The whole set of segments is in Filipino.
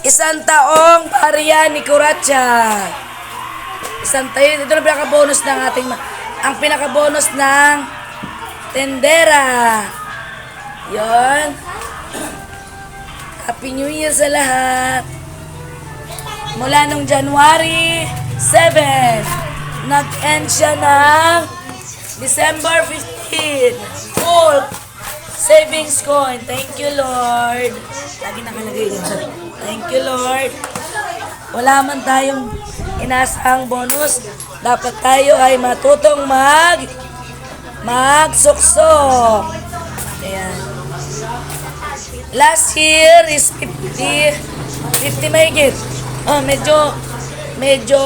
Isang taong pariya ni Kuracha. Isang tayo, ito na pinaka-bonus ng ating, ang pinaka-bonus ng tendera. Yon. Happy New Year sa lahat. Mula nung January 7, nag-end siya ng December 15. Full savings coin. Thank you, Lord. Lagi nakalagay yun. Thank you, Lord. Wala man tayong inasahang bonus. Dapat tayo ay matutong mag magsuksok. Ayan. Last year is 50, 50 mahigit. Ah, medyo, medyo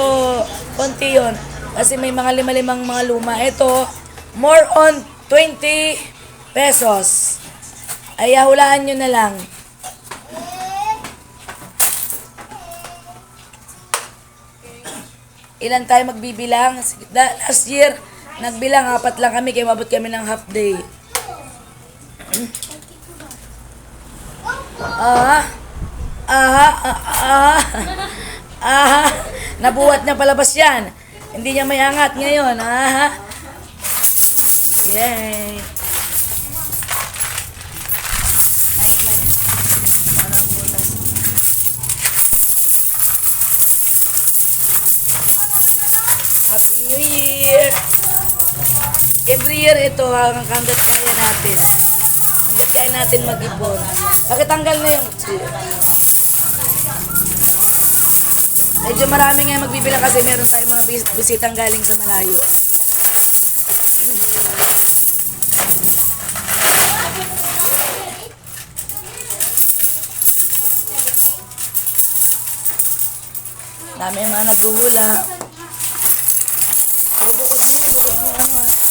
konti yun. Kasi may mga lima-limang mga luma. Ito, more on 20 pesos. Ay, hulaan nyo na lang. Ilan tayo magbibilang? Last year, nagbilang, apat lang kami, kaya mabot kami ng half day. Ah, ah, ah, ah, nabuhat niya palabas yan. Hindi niya may angat ngayon, ah. Yay. May, may. Parang butas. Happy New Year! Year ito hanggang hanggat kaya natin. Kaya natin mag-ibon. Pakitanggal na yung... Medyo marami nga magbibilang kasi meron tayong mga bis- bisitang galing sa malayo. Dami mga naghuhula. Bubukod mo, bubukod mo ano ah.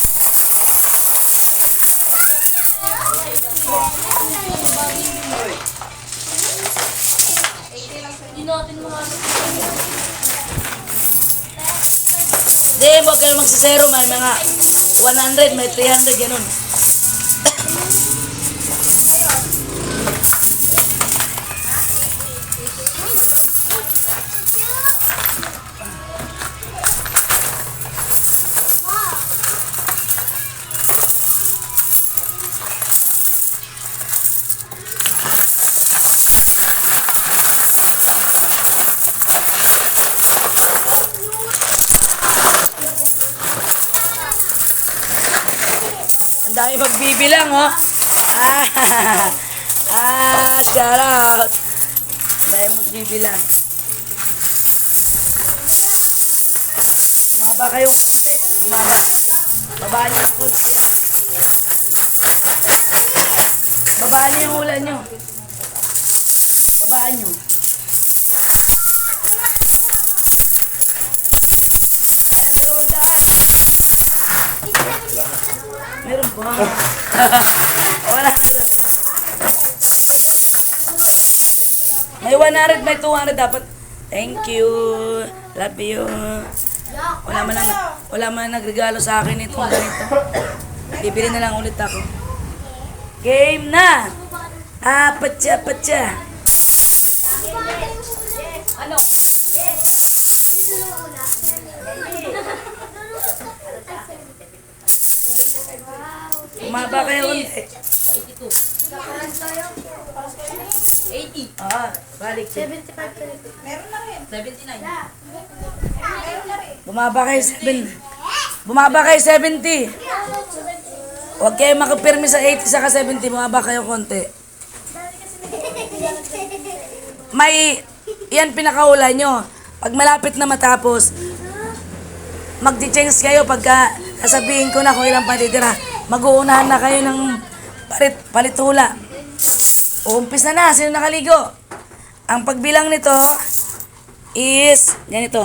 Hindi, huwag ka na magsisero. May mga 100, may 300, ganun. Dami magbibilang, oh. Ah, ah, shout out. Ang dami magbibilang. Bumaba kayong konti. Bumaba. Babaan niyo yung konti. ah. Babaan niyo yung ulan niyo. Babaan niyo. Wala na lang. May 100, may 200 dapat. Thank you. Love you. Wala man lang, wala man nagregalo sa akin itong ganito. Bibili na lang ulit ako. Game na! Ah, patya, patya. Umaba kayo ulit. 80. Ah, balik. 79. Bumaba kayo 7. Bumaba kayo 70. Huwag kayo makapirmi sa 80 saka 70. Bumaba kayo konti. May, yan pinakaula nyo. Pag malapit na matapos, magdi-change kayo pagka sasabihin ko na kung ilang patitira. Mag-uunahan na kayo ng palit, palitula. Uumpis na na. Sino nakaligo? Ang pagbilang nito is, ganito.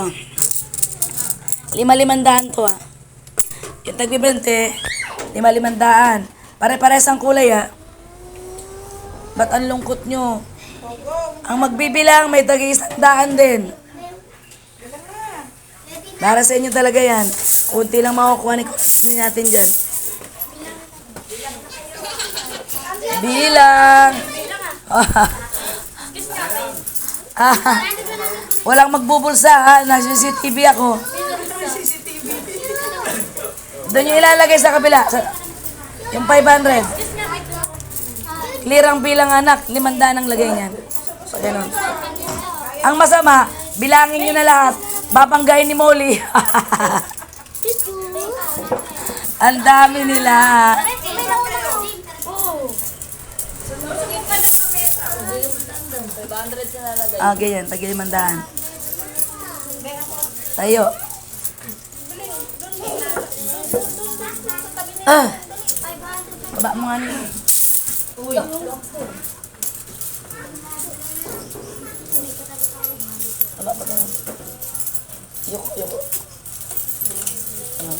Lima-limandaan to ah. Yung tagbibente, lima-limandaan. Pare-pares ang kulay ah. Ba't ang lungkot nyo? Ang magbibilang may tagi isang daan din. Para sa inyo talaga yan. Kunti lang makukuha ni natin dyan. Bilang. Ah, walang magbubulsa ha. Nasa CCTV ako. Doon yung ilalagay sa kabila. Sa, yung 500. Clear ang bilang anak. Limandaan ang lagay niyan. So, ganun. Ang masama, bilangin nyo na lahat. Babanggain ni Molly. ang dami nila. Ah, ganyan. Tagi limandaan. Tayo. Ah! Baba mo nga niyo. Baba mo nga. Yoko, yoko. Ano?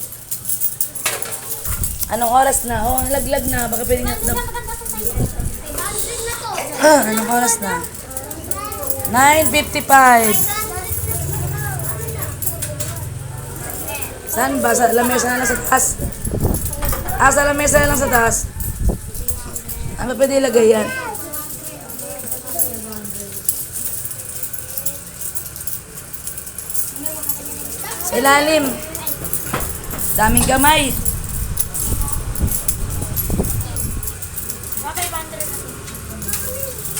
Anong oras na? Oh, laglag na. Baka pwede nga... Anong oras na? 9.55. Saan ba? Sa lamesa na lang sa taas. Ah, sa lamesa na lang sa taas. Ano pwede ilagay yan? Sa ilalim. Daming kamay.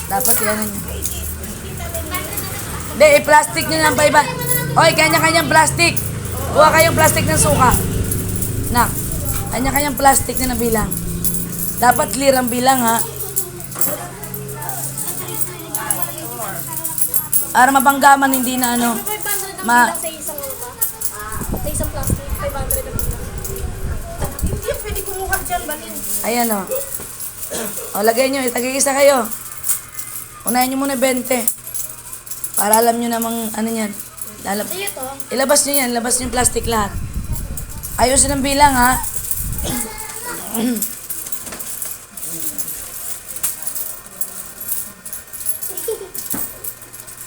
Dapat yan niya. Hindi, i-plastic nyo ng paiba. Oy, kanya-kanyang plastic. Kuha kayong plastic ng suka. Nak, kanya-kanyang plastic na nabilang. Dapat clear ang bilang, ha? Para mabanggaman, hindi na ano. Ma, Sa isang ba? Sa isang plastic, 500 na. Hindi pwede kumuha dyan, balin. ayan o. O, lagay nyo, itagigisa kayo. Unahin nyo muna 20. Para alam nyo namang ano yan. Lalab Sa'yo to. Ilabas nyo yan, labas nyo yung plastic lahat. Ayusin ang bilang ha.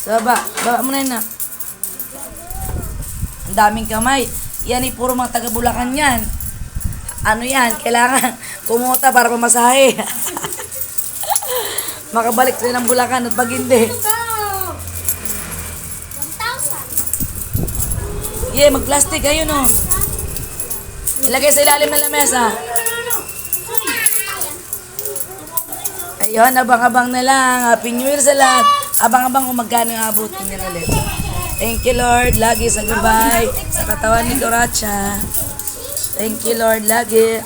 Sa baba, baba mo na yun na. Ang daming kamay. Yan ay puro mga taga Bulacan yan. Ano yan, kailangan kumuta para pamasahe. Makabalik sila ng Bulacan at pag hindi, 1,000. Yeah, mag-plastic. Ayun o. Ilagay sa ilalim ng lamesa. Ayun, abang-abang na lang. Happy New Year sa lahat. Abang-abang kung magkano yung abutin nila ulit. Thank you, Lord. Lagi sa gabay. Sa katawan ni Coracha. Thank you, Lord. Lagi.